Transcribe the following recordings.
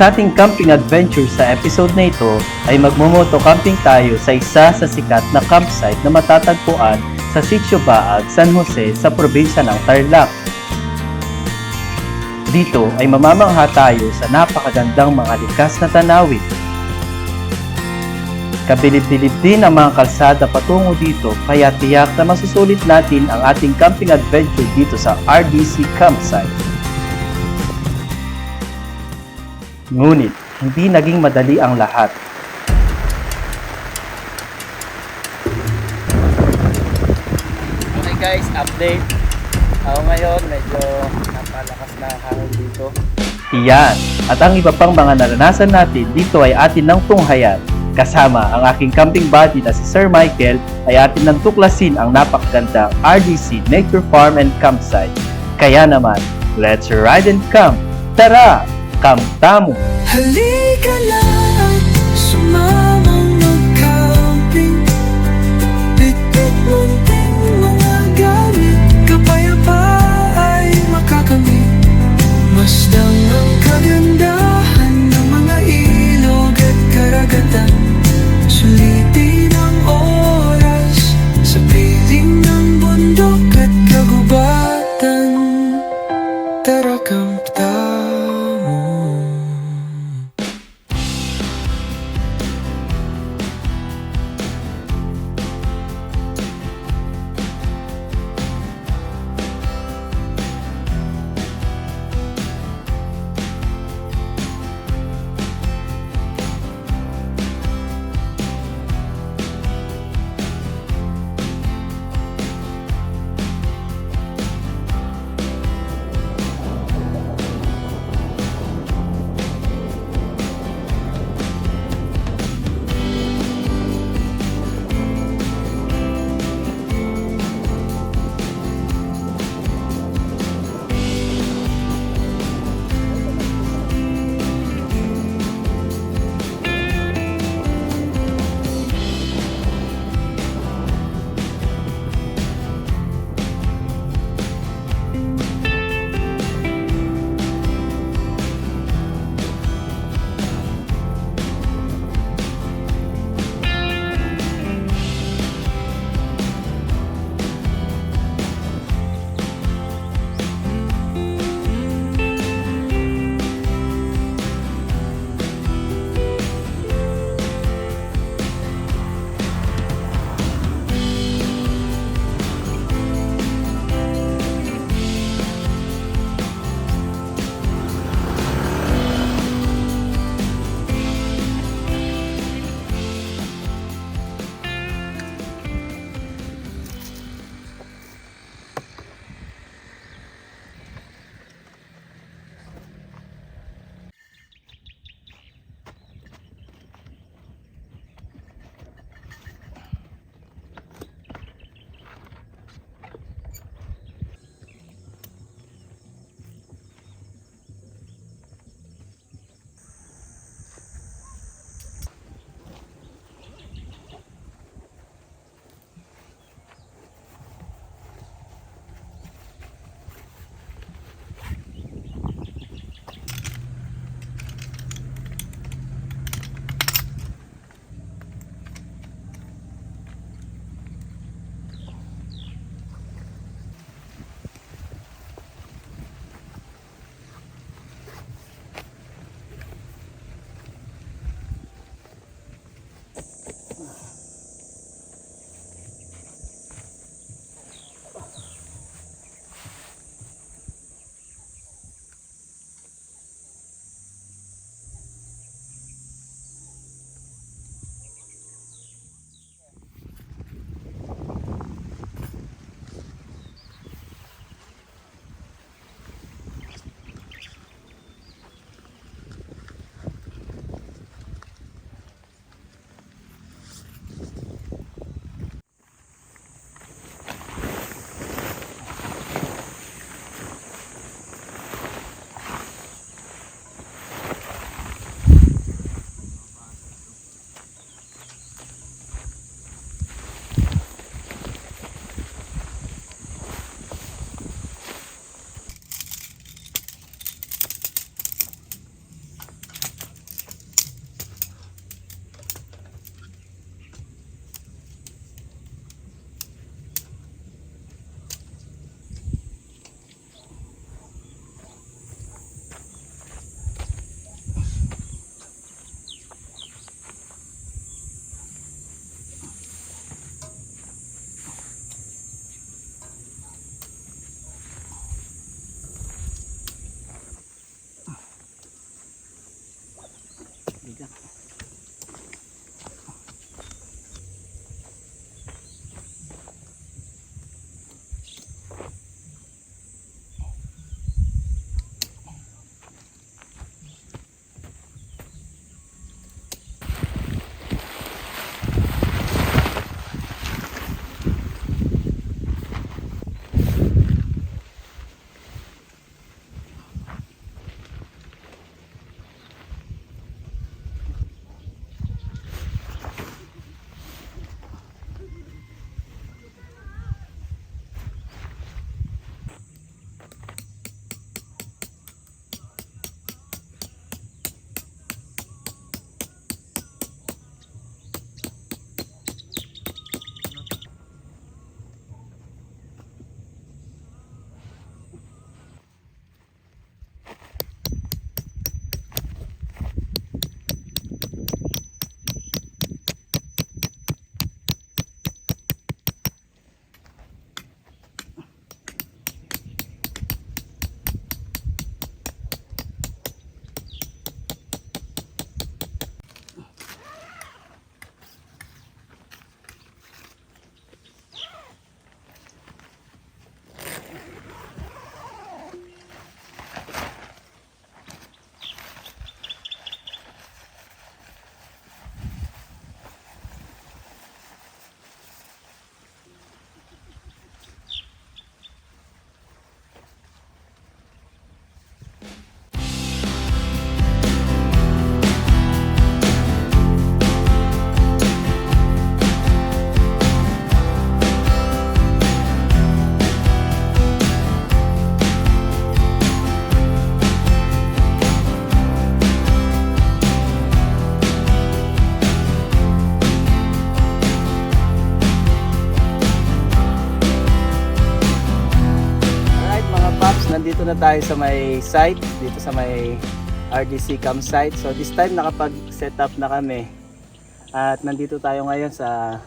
Sa ating camping adventure sa episode na ito ay magmumoto camping tayo sa isa sa sikat na campsite na matatagpuan sa Sitio Baag, San Jose sa probinsya ng Tarlac. Dito ay mamamangha tayo sa napakagandang mga likas na tanawin. Kabilib-bilib din ang mga kalsada patungo dito kaya tiyak na masusulit natin ang ating camping adventure dito sa RDC Campsite. Ngunit, hindi naging madali ang lahat. Okay guys, update. Ako ngayon, medyo napalakas na ang hangin dito. Iyan, at ang iba pang mga naranasan natin dito ay atin ng tunghayan. Kasama ang aking camping buddy na si Sir Michael ay atin ng tuklasin ang napakagandang RDC Nature Farm and Campsite. Kaya naman, let's ride and camp! Tara! Camp tamo! Halika na at sumamang na tayo sa may site, dito sa may RDC campsite. So this time nakapag-set up na kami. At nandito tayo ngayon sa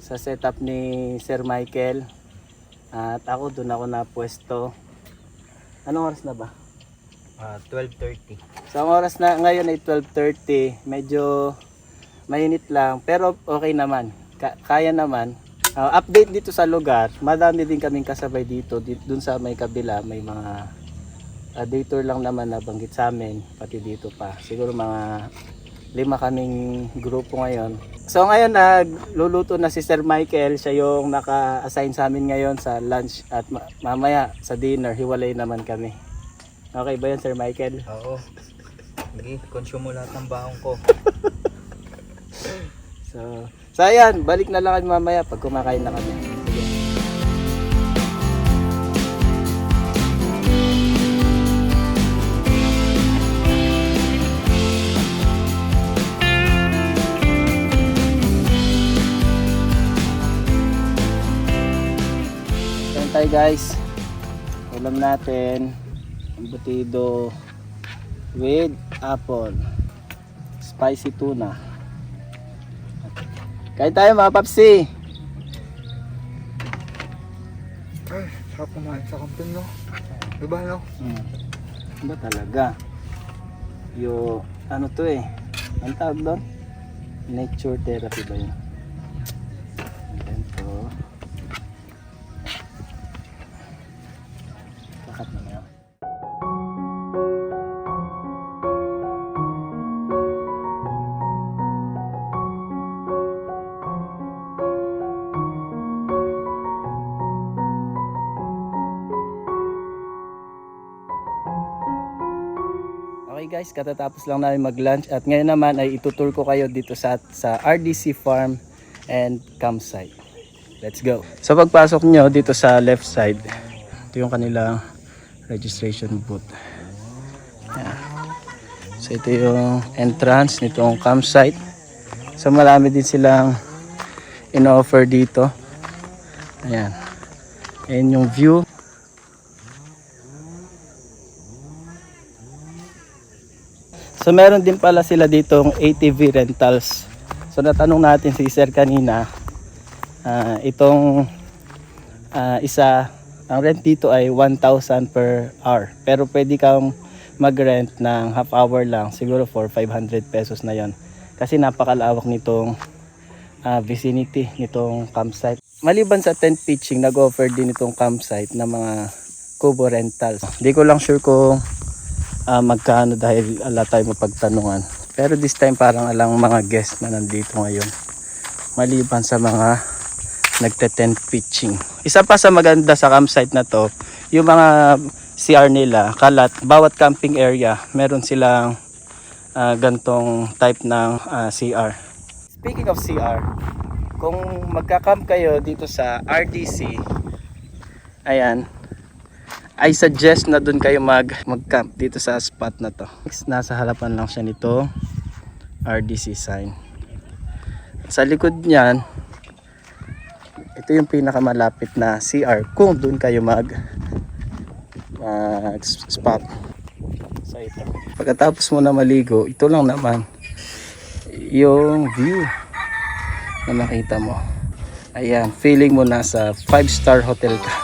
sa setup ni Sir Michael. At ako doon ako na pwesto. Anong oras na ba? Ah, 12.30. So ang oras na ngayon ay 12.30. Medyo mainit lang pero okay naman. Ka- kaya naman. Ah, update dito sa lugar. Madami din kaming kasabay dito. Di- Dun sa may kabila may mga uh, day tour lang naman na banggit sa amin. Pati dito pa. Siguro mga lima kaming grupo ngayon. So ngayon nagluluto na si Sir Michael. Siya yung naka-assign sa amin ngayon sa lunch at ma- mamaya sa dinner. Hiwalay naman kami. Okay ba yan Sir Michael? Oo. Sige, consume mo lahat ng baong ko. So, so ayan, balik na lang kami mamaya pag kumakain na kami. Sige. Ayan guys. Ulam natin. Embutido with apple. Spicy tuna. Kain tayo mga papsi. Ay, sarap kumain sa kampin, no? Diba, no? Hmm. Ba talaga? Yo, ano to eh? Ang tawag doon? Nature therapy ba yun? Okay guys, katatapos lang namin mag-lunch at ngayon naman ay itutur ko kayo dito sa sa RDC Farm and Campsite. Let's go. Sa pagpasok nyo dito sa left side, ito yung kanilang registration booth. Ayan. So ito yung entrance nitong campsite. So marami din silang in-offer dito. Ayan. Ayan yung view. So meron din pala sila ditong ATV rentals. So natanong natin si Sir kanina, ah, itong ah, isa, ang rent dito ay 1,000 per hour. Pero pwede kang mag-rent ng half hour lang, siguro for 500 pesos na yon. Kasi napakalawak nitong ah, vicinity, nitong campsite. Maliban sa tent pitching, nag-offer din itong campsite ng mga Kubo rentals. Hindi ko lang sure kung ah, magkano dahil ala tayo mapagtanungan. Pero this time parang alang mga guest na nandito ngayon. Maliban sa mga nagte-tent pitching. Isa pa sa maganda sa campsite na to, yung mga CR nila, kalat, bawat camping area, meron silang ah, gantong type ng ah, CR. Speaking of CR, kung magka-camp kayo dito sa RDC, ayan, I suggest na doon kayo mag mag-camp dito sa spot na to. Nasa harapan lang siya nito RDC sign. Sa likod niyan, ito yung pinakamalapit na CR kung doon kayo mag mag spot. So ito. Pagkatapos mo na maligo, ito lang naman yung view na nakita mo. Ayan, feeling mo nasa 5 star hotel ka.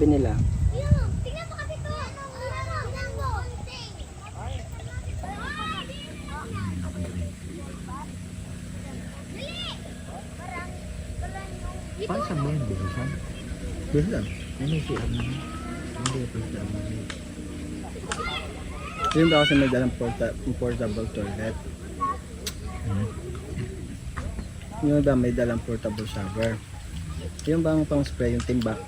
Sabi nila. Paano sa mo yung buhusan? Buhusan? Ano si ano? Hindi pa siya Yun daw kasi may dalang porta- portable toilet. Yun daw may dalang portable shower. Yung bang pang spray yung timba.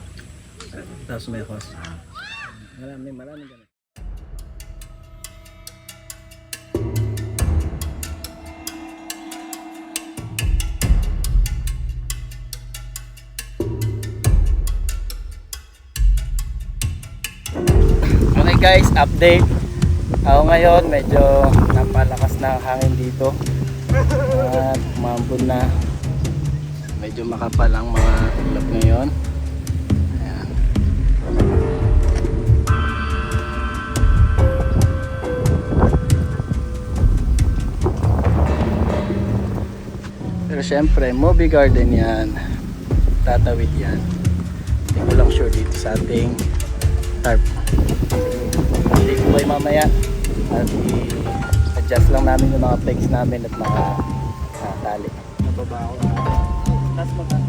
Tapos may hose. Marami, marami ganun. Okay guys, update. Ako ngayon, medyo napalakas na ang hangin dito. At umambon na. Medyo makapal ang mga ulap ngayon. Pero syempre, movie garden yan. Tatawid yan. Hindi ko lang sure dito sa ating tarp. Hindi ko kayo mamaya. At i-adjust lang namin yung mga pegs namin at mga ah, tali. Nababa ako. Tapos magkakaroon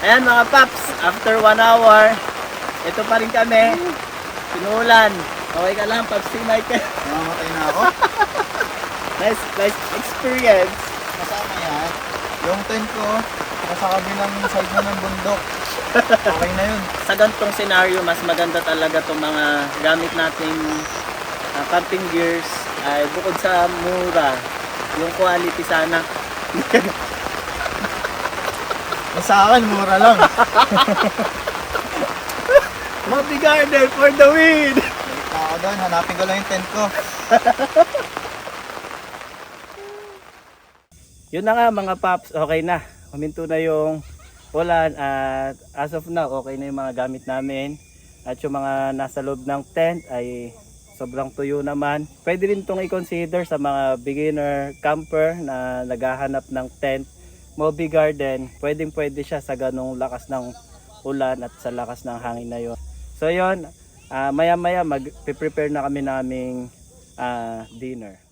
Ayan mga paps, after one hour, ito pa rin kami. Pinulan. Okay ka lang, Paps si Michael. Namamatay na ako. Nice, nice experience. Kasama yan. Yung tent ko, nasa kabilang side na ng bundok. Okay na yun. Sa ganitong scenario, mas maganda talaga itong mga gamit nating ah, camping gears ay bukod sa mura, yung quality sana. Sa akin, mura lang. Moby Garden for the win! Balik ako doon, hanapin ko lang yung tent ko. Yun na nga mga paps, okay na. Huminto na yung ulan at as of now, okay na yung mga gamit namin. At yung mga nasa loob ng tent ay sobrang tuyo naman. Pwede rin itong i-consider sa mga beginner camper na naghahanap ng tent. Moby Garden, pwedeng pwede siya sa ganong lakas ng ulan at sa lakas ng hangin na yon. So yon, maya maya mag-prepare na kami naming ah, dinner.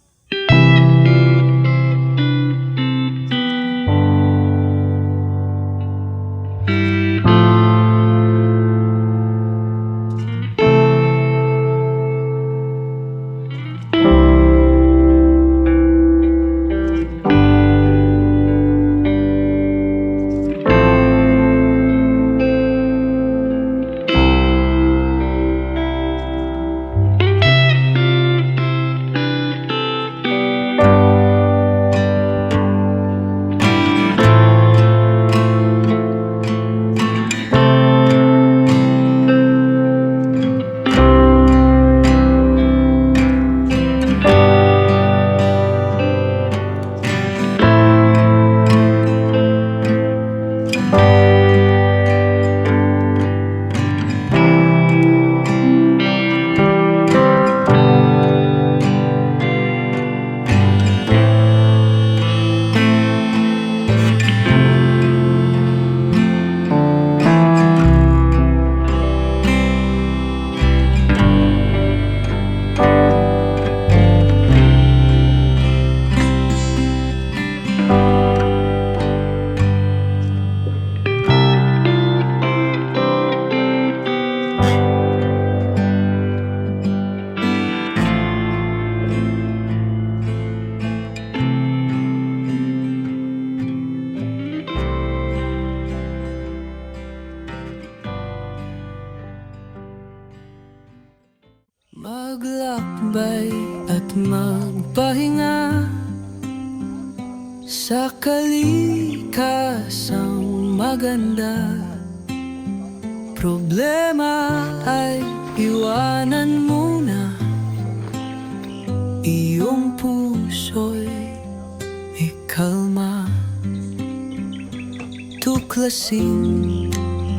Tuklasin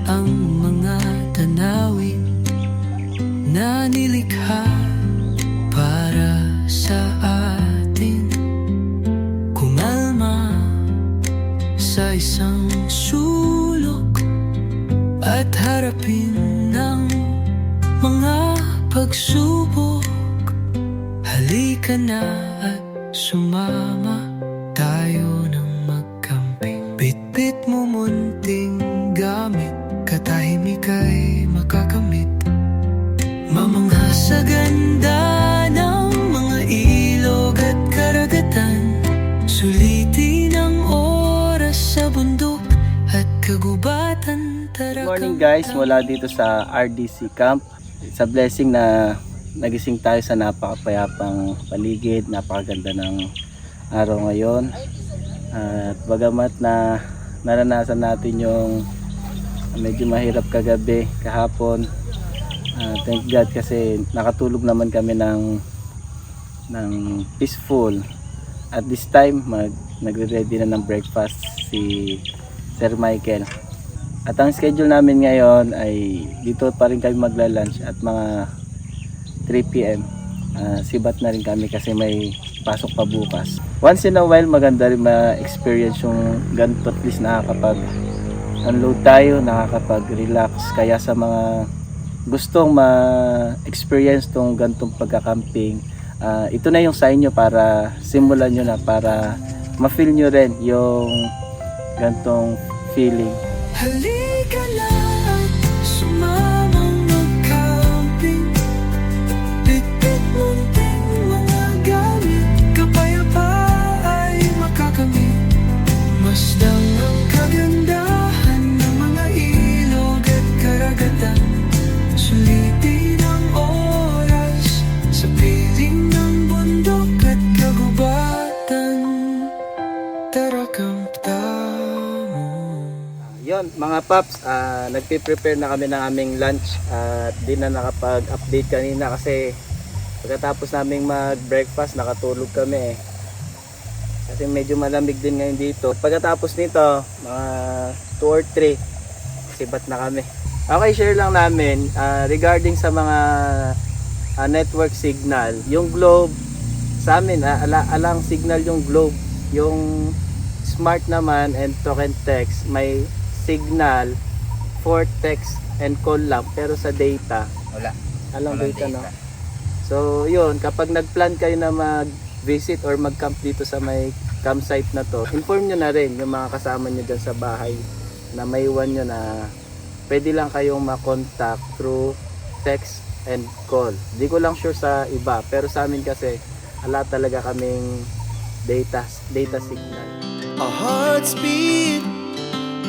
ang mga tanawin na nilikha para sa atin. Kumalma sa isang sulok At harapin ng mga pagsubok. Halika na at sumama morning guys, mula dito sa RDC Camp. Sa blessing na nagising tayo sa napakapayapang paligid, napakaganda ng araw ngayon. At bagamat na naranasan natin yung medyo mahirap kagabi, kahapon, Ah, thank God kasi nakatulog naman kami ng ng peaceful. At this time, mag, nagre-ready na ng breakfast si Sir Michael. At ang schedule namin ngayon ay dito pa rin kami magla-lunch at mga 3 p.m. Ah, sibat na rin kami kasi may pasok pa bukas. Once in a while, maganda rin ma-experience yung ganito at least nakakapag unload tayo, nakakapag-relax. Kaya sa mga gustong ma-experience tong gantong pagka-camping, ah, ito na yung sa inyo para simulan nyo na para ma-feel nyo rin yung gantong feeling. Halika na Yon, mga paps, ah, nagpe-prepare na kami ng aming lunch at di na nakapag-update kanina kasi pagkatapos naming mag-breakfast, nakatulog kami eh. Kasi medyo malamig din ngayon dito. Pagkatapos nito, mga 2 or 3, sibat na kami. Okay, share lang namin ah, regarding sa mga ah, network signal. Yung globe, sa amin, ah, ala, alang signal yung globe. Yung smart naman and and text, may signal for text and call lang. Pero sa data, Wala. alang Walang data, no? data. So, yun, kapag nag-plan kayo na mag-visit or mag-camp dito sa may campsite na to, inform nyo na rin yung mga kasama nyo dyan sa bahay na maiwan nyo na pwede lang kayong makontak through text and call. Di ko lang sure sa iba, pero sa amin kasi ala talaga kaming data data signal. Our hearts beat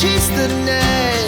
Chase the night.